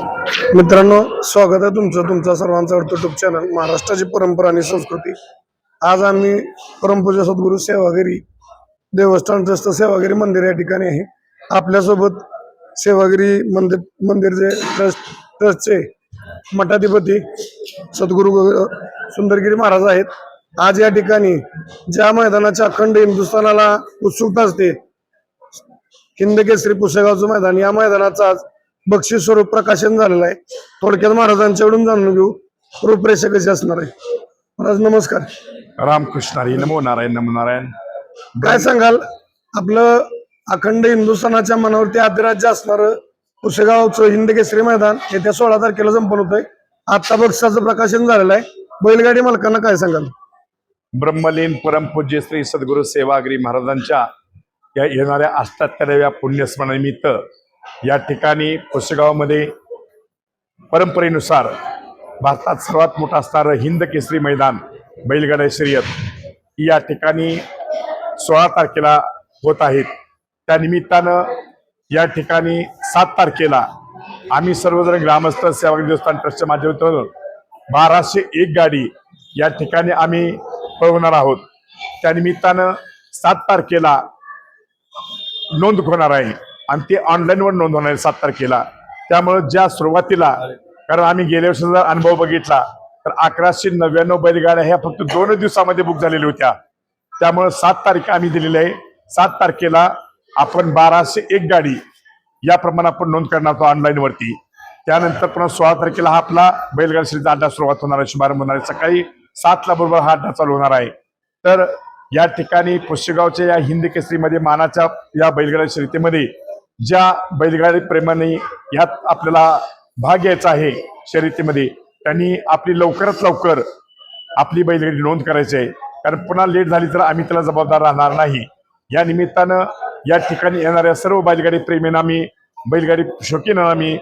मित्रांनो स्वागत आहे तुमचं तुमचा सर्वांचा युट्यूब चॅनल महाराष्ट्राची परंपरा आणि संस्कृती. आज आम्ही परमपूजा सद्गुरू सेवागिरी देवस्थान ट्रस्ट सेवागिरी मंदिर या ठिकाणी आहे. आपल्यासोबत सेवागिरी मंदिर मंदिरचे ट्रस्ट ट्रस्टचे मठाधिपती सद्गुरू सुंदरगिरी महाराज आहेत. आज या ठिकाणी ज्या मैदानाच्या अखंड हिंदुस्थानाला उत्सुकता असते हिंद केसरी पुसेगावचं मैदान या मैदानाचा आज बक्षीस स्वरूप प्रकाशन झालेलं आहे. थोडक्यात महाराजांच्याकडून जाणून घेऊ. रूपरेषा कशी असणार आहे? महाराज नमस्कार. रामकृष्ण हरी नमो नारायण नमो नारायण. काय सांगाल? आपलं अखंड हिंदुस्थानाच्या मनावरती अधिराज्य असणार पुसेगावचं हिंद केसरी मैदान येत्या सोळा तारखेला संपन्न होत आहे आता बक्षाचं प्रकाशन झालेलं आहे. बैलगाडी मालकांना काय सांगाल? ब्रह्मलीन परमपूज्य श्री सद्गुरू सेवागिरी महाराजांच्या या येणाऱ्या अष्टात्तराव्या पुण्यस्मरणानिमित्त या ठिकाणी पुसेगावमध्ये परंपरेनुसार भारतात सर्वात मोठं असणारं हिंद केसरी मैदान बैलगाडा शर्यत या ठिकाणी सोळा तारखेला होत आहेत. त्या निमित्तानं या ठिकाणी सात तारखेला आम्ही सर्वजण ग्रामस्थ सेवा देवस्थान ट्रस्टच्या माध्यमातून बाराशे एक गाडी या ठिकाणी आम्ही पळवणार आहोत. त्यानिमित्तानं सात तारखेला नोंद होणार आहे. आणि ते ऑनलाईनवर नोंद होणार आहे सात तारखेला. त्यामुळं ज्या सुरुवातीला कारण आम्ही गेल्या वर्षी जर अनुभव बघितला तर अकराशे नव्याण्णव बैलगाड्या ह्या फक्त दोन दिवसामध्ये बुक झालेल्या होत्या. त्यामुळं सात तारीख आम्ही दिलेली आहे. सात तारखेला आपण बाराशे एक गाडी याप्रमाणे आपण नोंद करणार आहोत ऑनलाईनवरती त्यानंतर पुन्हा सोळा तारखेला हा आपला बैलगाडी श्रीचा अड्डा सुरुवात होणार आहे शुभारंभ होणार आहे. सकाळी सातला बरोबर हा अड्डा चालू होणार आहे. तर या ठिकाणी पुष्यगावच्या या हिंदी केसरीमध्ये मानाच्या या बैलगाडी शर्यतीमध्ये ज्या बैलगाडी प्रेमाने यात आपल्याला भाग घ्यायचा आहे शर्यतीमध्ये त्यांनी आपली लवकरात लवकर आपली बैलगाडी नोंद करायची आहे. कारण पुन्हा लेट झाली तर आम्ही त्याला जबाबदार राहणार नाही. या निमित्तानं या ठिकाणी येणाऱ्या सर्व बैलगाडी प्रेमींना मी बैलगाडी शौकीन आम्ही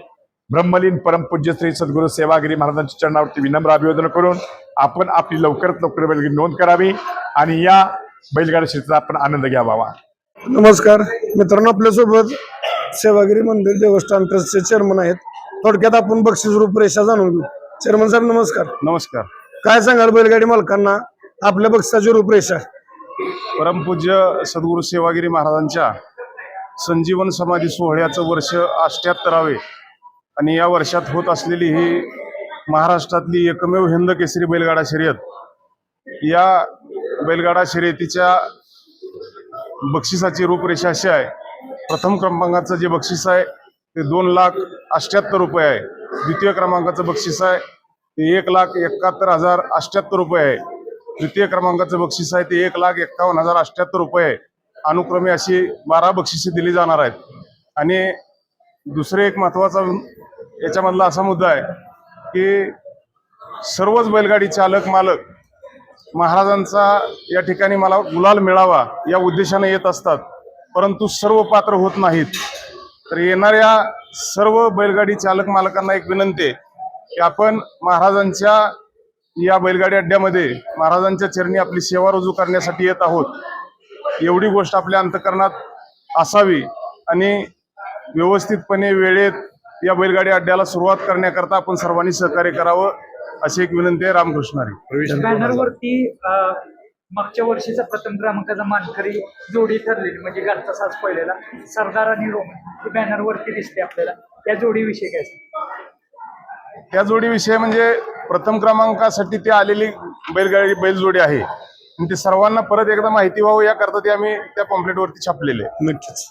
ब्रह्मलीन परमपूज्य श्री सद्गुरू सेवागिरी महाराजांच्या चरणावरती विनम्र अभिवादन करून आपण आपली लवकरात लवकर बैलगाडी नोंद करावी आणि या बैलगाडी क्षेत्राचा आपण आनंद घ्यावा नमस्कार. मित्रांनो आपल्यासोबत सेवागिरी मंदिर देवस्थान ट्रस्टचे चेअरमन आहेत. थोडक्यात आपण बक्षीस रूपरेषा जाणून घेऊ. चेअरमन साहेब नमस्कार. नमस्कार. काय सांगाल बैलगाडी मालकांना? आपल्या बक्षिसाची रूपरेषा. परमपूज्य सद्गुरू सेवागिरी महाराजांच्या संजीवन समाधी सोहळ्याचं वर्ष अष्ट्याहत्तरावे आणि या वर्षात होत असलेली ही महाराष्ट्रातली एकमेव हिंद केसरी बैलगाडा शर्यत. या बैलगाडा शर्यतीच्या बक्षिसाची रूपरेषा अशी आहे प्रथम क्रमांकाचं जे बक्षीस आहे ते दोन लाख अष्ट्याहत्तर रुपये आहे. द्वितीय क्रमांकाचं बक्षीस आहे ते एक लाख एकाहत्तर हजार अष्ट्याहत्तर रुपये आहे. तृतीय क्रमांकाचं बक्षीस आहे ते एक लाख एक्कावन्न हजार अष्ट्याहत्तर रुपये आहे. अनुक्रमे अशी बारा बक्षिसे दिली जाणार आहेत. आणि दुसरे एक महत्त्वाचा याच्यामधला असा मुद्दा आहे की सर्वच बैलगाडी चालक मालक महाराजांचा या ठिकाणी मला गुलाल मिळावा या उद्देशाने येत असतात. परंतु सर्व पात्र होत नाहीत. तर येणाऱ्या सर्व बैलगाडी चालक मालकांना एक विनंती आहे की आपण महाराजांच्या या बैलगाडी अड्ड्यामध्ये महाराजांच्या चरणी आपली सेवा रुजू करण्यासाठी येत आहोत. एवढी गोष्ट आपल्या अंतकरणात असावी आणि व्यवस्थितपणे वेळेत या बैलगाडी अड्ड्याला सुरुवात करण्याकरता आपण सर्वांनी सहकार्य करावं अशी एक विनंती आहे रामकृष्णारी. मागच्या वर्षीचा प्रथम क्रमांकाचा मानकरी जोडी ठरलेली म्हणजे घरचा साज पहिलेला सरदार आणि रोमन ही बॅनरवरती दिसते आपल्याला. त्या जोडीविषयी काय? त्या जोडीविषयी म्हणजे प्रथम क्रमांकासाठी ती आलेली बैलगाडी बैलजोडी आहे. आणि ती सर्वांना परत एकदा माहिती व्हावं याकरता ती आम्ही त्या पॉम्पलेटवरती छापलेले नक्कीच.